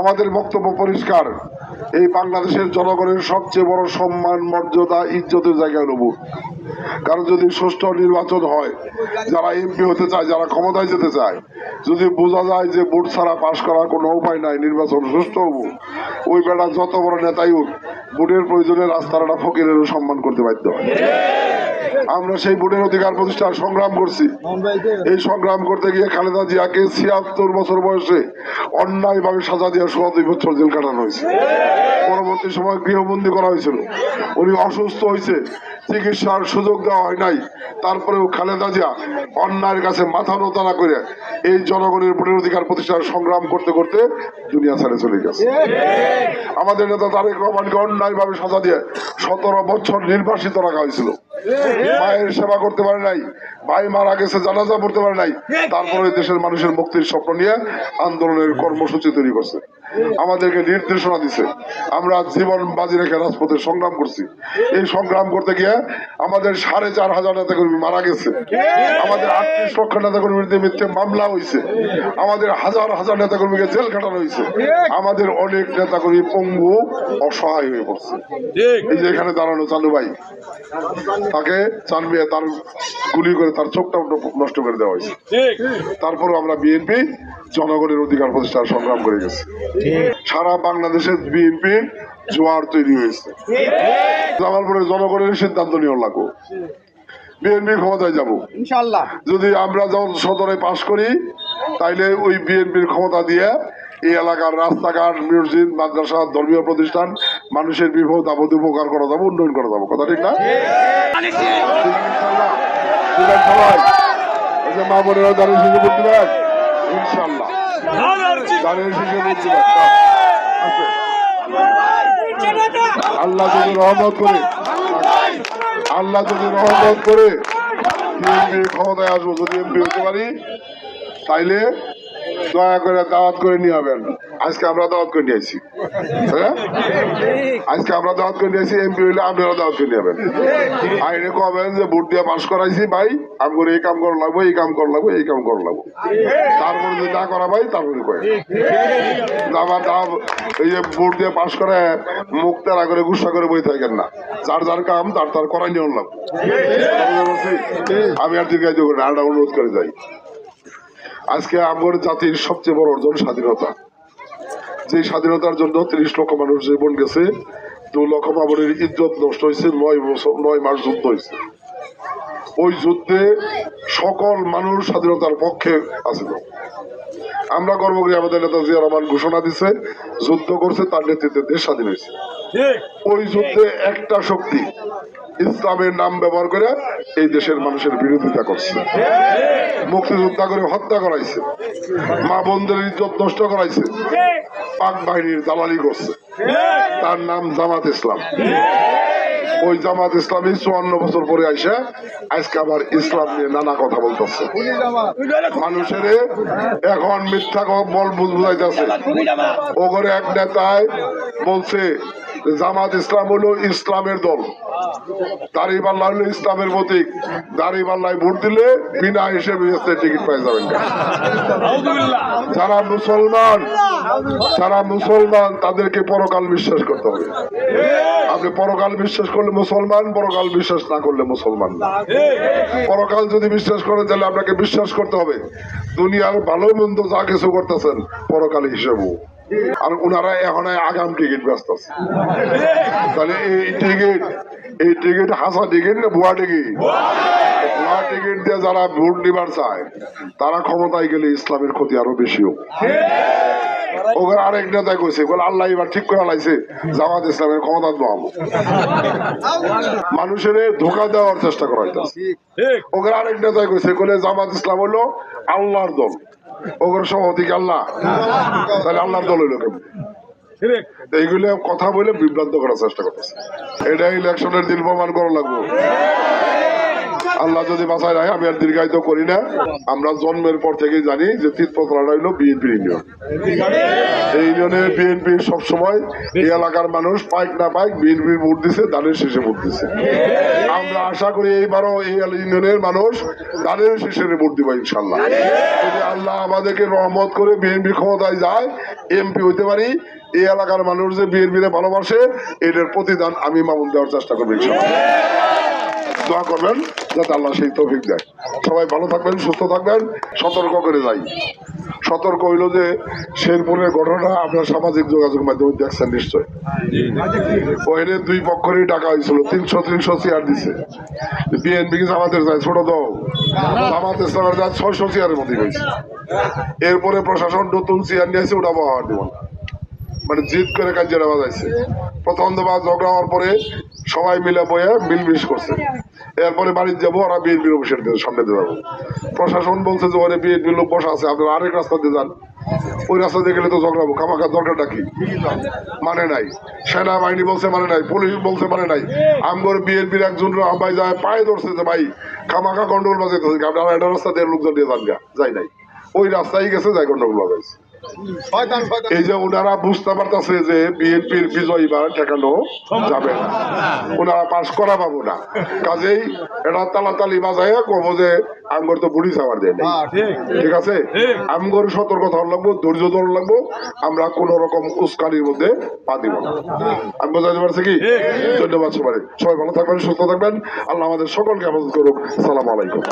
আমাদের বক্তব্য পরিষ্কার। এই বাংলাদেশের জনগণের সবচেয়ে বড় সম্মান, মর্যাদা, ইজ্জতের জায়গা হলো ভোট। কারণ যদি সুষ্ঠু নির্বাচন হয়, যারা এমপি হতে চায়, যারা ক্ষমতায় যেতে চায়, যদি বোঝা যায় যে ভোট ছাড়া পাশ করার কোনো উপায় নাই, নির্বাচন সুষ্ঠু হব, ওই বেলা যত বড় নেতাই হোক, ভোটের প্রয়োজনে রাস্তাটা ফকিরেরও সম্মান করতে বাধ্য হয়। আমরা সেই ভোটের অধিকার প্রতিষ্ঠার সংগ্রাম করছি। এই সংগ্রাম করতে গিয়ে খালেদা জিয়াকে ছিয়াত্তর বছর বয়সে অন্যায়ভাবে সাজা দিয়ে সোয়া দুই বছর জেল কাটানো হয়েছে। পরবর্তী সময় গৃহবন্দী করা হয়েছিল। উনি অসুস্থ হয়েছে, চিকিৎসার সুযোগ দেওয়া হয় নাই। তারপরেও খালেদা জিয়া অন্যায়ের কাছে মাথা নত না করে এই জনগণের ভোটের অধিকার প্রতিষ্ঠার সংগ্রাম করতে করতে দুনিয়া ছেড়ে চলে গেছে। আমাদের নেতা তারেক রহমানকে অন্যায়ভাবে সাজা দিয়ে সতেরো বছর নির্বাসিত রাখা হয়েছিল। মায়ের সেবা করতে পারে নাই ভাই মারা গেছে জানাজা পড়তে পারে নাই। তারপরে দেশের মানুষের মুক্তির স্বপ্ন নিয়ে আন্দোলনের কর্মসূচি তৈরি করছে। আমাদেরকে নির্দেশনা দিছে। আমরা জীবন বাজি রেখে রাজপথে সংগ্রাম করছি। এই সংগ্রাম করতে গিয়ে আমাদের সাড়ে চার হাজার নেতা কর্মী মারা গেছে। আমাদের আটত্রিশ লক্ষ নেতা কর্মীর মিথ্যে মামলা হয়েছে আমাদের হাজার হাজার নেতা কর্মীকে জেল খাটানো হয়েছে আমাদের অনেক নেতা কর্মী পঙ্গু অসহায় হয়ে পড়ছে। এই যে এখানে দাঁড়ানো চালু ভাই তাকে চানবিয়ে তার গুলি করে তার চোখটা নষ্ট করে দেওয়া হয়েছে। তারপরও আমরা বিএনপি জনগণের অধিকার প্রতিষ্ঠার সংগ্রাম করে গেছি। সারা বাংলাদেশের বিএনপি জোয়ার তৈরি হয়েছে। জামালপুরের জনগণের সিদ্ধান্ত নিয়ে লাগবো। বিএনপি ক্ষমতায় যাব। ইনশাল্লাহ যদি আমরা যখন সদরে পাশ করি তাইলে ওই বিএনপির ক্ষমতা দিয়ে এই এলাকার রাস্তাঘাট মসজিদ মাদ্রাসা ধর্মীয় প্রতিষ্ঠান মানুষের বিপদ আপদ উপকার করা যাবে উন্নয়ন করা যাব। কথা ঠিক না? ইনশাল্লাহ। সবাই মা বোনেরা দাঁড়িয়ে ইনশাল্লাহ আল্লাহ যদি রহমত করে আল্লাহ যদি রহমত করে ক্ষমতায় আসব যদি এমপি হতে পারি তাইলে দয়া করে দাওয়াত করে নিয়ে হবেন আজকে আমরা দাওয়াত করে নিয়ে আসছি হ্যাঁ? আজকে আমরা দাওয়াত করে নিয়ে আসছি এমপি হইলে আপনারা দাওয়াত করে নিয়ে হবেন আইনে কবেন যে ভোট দিয়ে পাশ করাইছি, ভাই, আমি করে এই কাম করা লাগবো, এই কাম করা লাগবো, এই কাম করা লাগবো। তারপরে যদি না করা ভাই, তারপরে কয়। আবার দাম এই যে ভোট দিয়ে পাশ করে মুখ তারা করে গুসা করে বই থাকেন না। যার যার কাম, তার তার করাই নিয়ে আনলাম আমি আর দীর্ঘায়িত না অনুরোধ করে যাই। আজকে আমার জাতির সবচেয়ে বড় অর্জন স্বাধীনতা যে স্বাধীনতার জন্য তিরিশ লক্ষ মানুষ জীবন গেছে দু লক্ষ মামনের ইজ্জত নষ্ট হয়েছে নয় বছর নয় মাস যুদ্ধ হয়েছে। ওই যুদ্ধে সকল মানুষ স্বাধীনতার পক্ষে আছিল আমরা গর্ব করি আমাদের নেতা জিয়া রহমান ঘোষণা দিছে যুদ্ধ করছে তার নেতৃত্বে দেশ স্বাধীন হয়েছে। ওই যুদ্ধে একটা শক্তি ইসলামের নাম ব্যবহার করে এই দেশের মানুষের বিরোধিতা করছে। মুক্তিযোদ্ধা করে হত্যা করাইছে। মা বোনদের ইজ্জত নষ্ট করাইছে। পাক বাহিনীর দালালি করছে। তার নাম জামাত ইসলাম। ওই জামাত ইসলামী চুয়ান্ন বছর পরে আইসে আজকে আবার ইসলাম নিয়ে নানা কথা বলতেছে। মানুষের এখন মিথ্যা বল বুঝ বুঝাইতেছে। ওগরে এক নেতায় বলছে জামাত ইসলাম হলো ইসলামের দল। দাড়ি পাল্লা হলো ইসলামের প্রতীক। দাড়ি পাল্লায় ভোট দিলে বিনা হিসেবে টিকিট পাই যাবেন যারা মুসলমান যারা মুসলমান, তাদেরকে পরকাল বিশ্বাস করতে হবে। আপনি পরকাল বিশ্বাস করলে মুসলমান, পরকাল বিশ্বাস না করলে মুসলমান না। পরকাল যদি বিশ্বাস করেন, তাহলে আপনাকে বিশ্বাস করতে হবে। দুনিয়ার ভালো মন্দ যা কিছু করতেছেন পরকাল হিসেবেও আর ওনারা এখন আগাম টিকিট ব্যস্ত আছে। তাহলে এই টিকিট এই টিকিট হাসা টিকিট না ভুয়া টিকিট ভুয়া টিকিট দিয়ে যারা ভোট নিবার চায় তারা ক্ষমতায় গেলে ইসলামের ক্ষতি আরও বেশি হোক। ওখানে আরেক নেতায় কইছে বলে আল্লাহ এবার ঠিক করে লাইছে জামাত ইসলামের ক্ষমতা দেওয়াবো মানুষের ধোকা দেওয়ার চেষ্টা করা হইতেছে ওখানে আরেক নেতায় কইছে বলে জামাত ইসলাম হলো আল্লাহর দল। ওখানে সভাপতি কি আল্লাহ? তাহলে আল্লাহর দল হইল কেমন? এইগুলো কথা বলে বিভ্রান্ত করার চেষ্টা করতেছে। এটা ইলেকশনের দিন প্রমাণ করা লাগবো। আল্লাহ যদি বাঁচায় রাখে, আমি আর দীর্ঘায়িত করি না। আমরা জন্মের পর থেকেই জানি যে তিতপতলাটা হইল বিএনপির ইউনিয়ন। এই ইউনিয়নে বিএনপি সবসময় এই এলাকার মানুষ পাইক না পাইক বিএনপি ভোট দিছে, দানের শেষে ভোট দিছে। আমরা আশা করি এইবারও এই ইউনিয়নের মানুষ দানের শেষে ভোট দিব ইনশাল্লাহ যদি আল্লাহ আমাদেরকে রহমত করে বিএনপি ক্ষমতায় যায় এমপি হইতে পারি, এই এলাকার মানুষ যে বিএনপি ভালোবাসে, এটার প্রতিদান আমি মামুন দেওয়ার চেষ্টা করব ইনশাল্লাহ দোয়া করবেন যাতে আল্লাহ সেই তৌফিক দেয়। সবাই ভালো থাকবেন, সুস্থ থাকবেন, সতর্ক করে যাই। সতর্ক হইল যে শেরপুরের ঘটনা আপনার সামাজিক যোগাযোগ মাধ্যমে দেখছেন নিশ্চয়। ওখানে দুই পক্ষেরই টাকা হয়েছিল, তিনশো তিনশো চেয়ার দিছে। বিএনপি কি জামাতের যায়? ছোট দল। জামাতের ইসলামের যায় ছয়শো চেয়ারের মধ্যে হয়েছে। এরপরে প্রশাসন নতুন চেয়ার নিয়েছে ওটা পাওয়ার দিব। মানে জিদ করে কাজে নেওয়া বাজাইছে। প্রথম দফা ঝগড়া হওয়ার পরে সবাই মিলে বয়ে মিলমিশ করছে। এরপরে বাড়িতে যাব, ওরা বিএনপির অফিসের সামনে দিয়ে যাব। প্রশাসন বলছে যে, ওরে বিএনপির লোক বসা আছে আপনারা আরেক রাস্তা দিয়ে যান। ওই রাস্তা দিয়ে গেলে তো ঝগড়াবো। খামাখা দরকারটা কি? মানে নাই। সেনাবাহিনী বলছে মানে নাই, পুলিশ বলছে মানে নাই। আমগর বিএনপির একজন ভাই যায়, পায়ে ধরছে যে, ভাই, খামাখা গন্ডগোল বাজাইতে আপনারা একটা রাস্তা দিয়ে লোকজন দিয়ে যান যাই নাই। ওই রাস্তায় গেছে, যাই গন্ডগোল বাজাইছে। এই যে ওনারা বুঝতে পারতেছে যে বিএনপির বিজয় এবার ঠেকানো যাবে না। ওনারা পাশ করা পাবো না। কাজেই এটা তালাতালি বাজায় কব যে আমগর তো বুড়ি সাবার দেয় ঠিক। আছে? আমগর সতর্ক লাগবো ধৈর্য ধরে লাগবো। আমরা কোন রকম উস্কানির মধ্যে পা দিব না। আমি বোঝাতে পারছি কি? ধন্যবাদ সবাই সবাই ভালো থাকবেন সুস্থ থাকবেন। আল্লাহ আমাদের সকলকে আমাদের করুক। সালাম আলাইকুম।